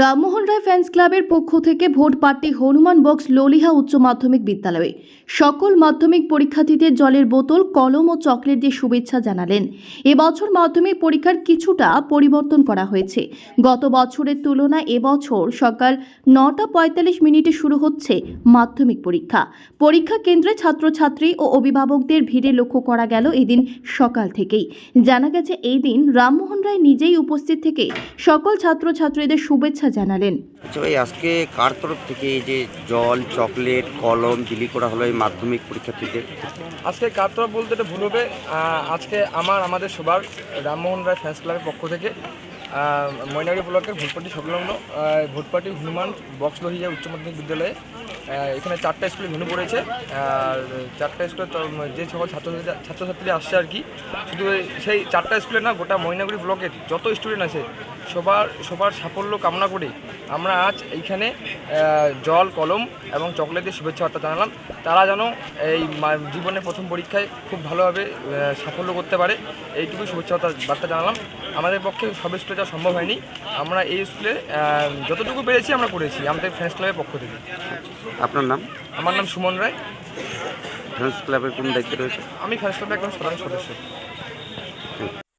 Rammohan Roy fans ক্লাবের পক্ষ থেকে ভোট পার্টি হনুমান বক্স ললিহা উচ্চ মাধ্যমিক বিদ্যালয়ে। সকল মাধ্যমিক পরীক্ষার্থীদের জলের বোতল, কলম ও চকলেট দিয়ে শুভেচ্ছা জানালেন। এবছর মাধ্যমিক পরীক্ষার কিছুটা পরিবর্তন করা হয়েছে। গত বছরের তুলনায় এবছর সকাল নটা পঁয়তাল্লিশ মিনিটে শুরু হচ্ছে মাধ্যমিক পরীক্ষা। পরীক্ষা কেন্দ্রে ছাত্রছাত্রী ও অভিভাবকদের ভিড়ে লক্ষ্য করা গেল এদিন সকাল থেকেই। জানা গেছে, এই দিন রামমোহন রায় নিজেই উপস্থিত থেকে সকল ছাত্রছাত্রীদের শুভেচ্ছা জানালেন। আচ্ছা ভাই আজকে কার তরফ থেকে এই যে জল চকলেট কলম বিলি করা হলো এই মাধ্যমিক পরীক্ষার্থীদের? আজকে কার তরফ বলতে এটা ভুল হবে? আজকে আমার আমাদের সবার রামমোহন রায় ফ্যান্স ক্লাবের পক্ষ থেকে ময়নাগড়ি ব্লকের ভোটপাটি সংলগ্ন ভোটপাটি হনুমান বক্স লোহিয়া উচ্চ মাধ্যমিক বিদ্যালয়ে এখানে চারটা স্কুলে ভেনু পড়েছে। আর চারটা স্কুলে যে সকল ছাত্রছাত্রী ছাত্রছাত্রীরা আসছে আর কি, শুধু সেই চারটা স্কুলে না, গোটা ময়নাগুড়ি ব্লকের যত স্টুডেন্ট আছে, সবার সবার সাফল্য কামনা করে আমরা আজ এইখানে জল, কলম এবং চকলেটের শুভেচ্ছা বার্তা জানালাম। তারা যেন এই জীবনের প্রথম পরীক্ষায় খুব ভালোভাবে সাফল্য করতে পারে, এইটুকুই শুভেচ্ছা বার্তা জানালাম। আমাদের পক্ষে সব স্কুলে যাওয়া সম্ভব হয়নি। আমরা এই স্কুলে যতটুকু পেরেছি আমরা করেছি, আমাদের ফ্রেন্ডস ক্লাবের পক্ষ থেকে। আপনার নাম? আমার নাম সুমন রায়। ফ্যান্স ক্লাবের কোন দায়িত্বে রয়েছে? আমি ফ্যান্স ক্লাবের একজন সাধারণ সদস্য।